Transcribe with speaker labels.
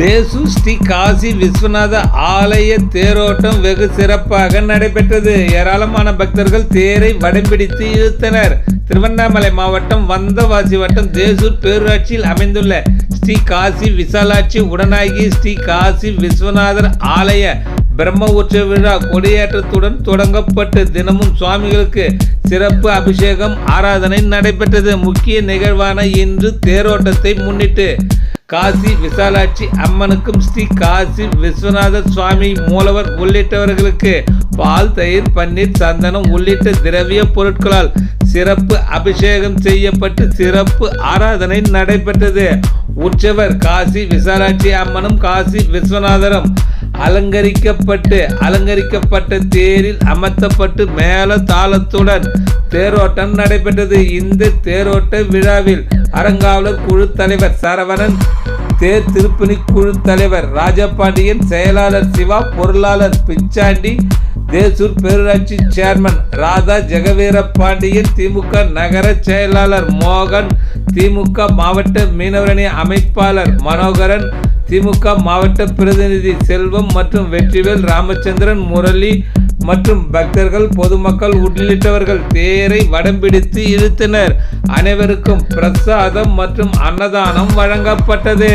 Speaker 1: தேசு ஸ்ரீ காசி விஸ்வநாத ஆலய தேரோட்டம் வெகு சிறப்பாக நடைபெற்றது. ஏராளமான பக்தர்கள் தேரை வடம்பிடித்து இழுத்தனர். திருவண்ணாமலை மாவட்டம் வந்தவாசி வட்டம் தேசூர் பேரூராட்சியில் அமைந்துள்ள ஸ்ரீ காசி விசாலாட்சி உடனாகி ஸ்ரீ காசி விஸ்வநாதர் ஆலய பிரம்ம உற்சவ விழா கொடியேற்றத்துடன் தொடங்கப்பட்டு தினமும் சுவாமிகளுக்கு சிறப்பு அபிஷேகம் ஆராதனை நடைபெற்றது. முக்கிய நிகழ்வான இன்று தேரோட்டத்தை முன்னிட்டு காசி விசாலாட்சி அம்மனுக்கும் ஸ்ரீ காசி விஸ்வநாத சுவாமி மூலவர் உள்ளிட்டவர்களுக்கு பால் தயிர் பன்னீர் சந்தனம் உள்ளிட்ட திரவிய பொருட்களால் சிறப்பு அபிஷேகம் செய்யப்பட்டு சிறப்பு ஆராதனை நடைபெற்றது. உற்சவர் காசி விசாலாட்சி அம்மனும் காசி விஸ்வநாதரும் அலங்கரிக்கப்பட்டு அலங்கரிக்கப்பட்ட தேரில் அமர்த்தப்பட்டு மேல தாளத்துடன் தேரோட்டம் நடைபெற்றது. இந்த தேரோட்ட விழாவில் அறங்காவலர் குழு தலைவர் சரவணன் தேர் திருப்பணி குழு தலைவர் ராஜபாண்டியன் செயலாளர் சிவா பொருளாளர் பிச்சாண்டி தேசூர் பேரூராட்சி சேர்மன் ராதா ஜெகவீர பாண்டியன் திமுக நகர செயலாளர் மோகன் திமுக மாவட்ட மீனவரணி அமைப்பாளர் மனோகரன் திமுக மாவட்ட பிரதிநிதி செல்வம் மற்றும் வெற்றிவேல் ராமச்சந்திரன் முரளி மற்றும் பக்தர்கள் பொதுமக்கள் உள்ளிட்டவர்கள் தேரை வடம்பிடித்து இழுத்தனர். அனைவருக்கும் பிரசாதம் மற்றும் அன்னதானம் வழங்கப்பட்டது.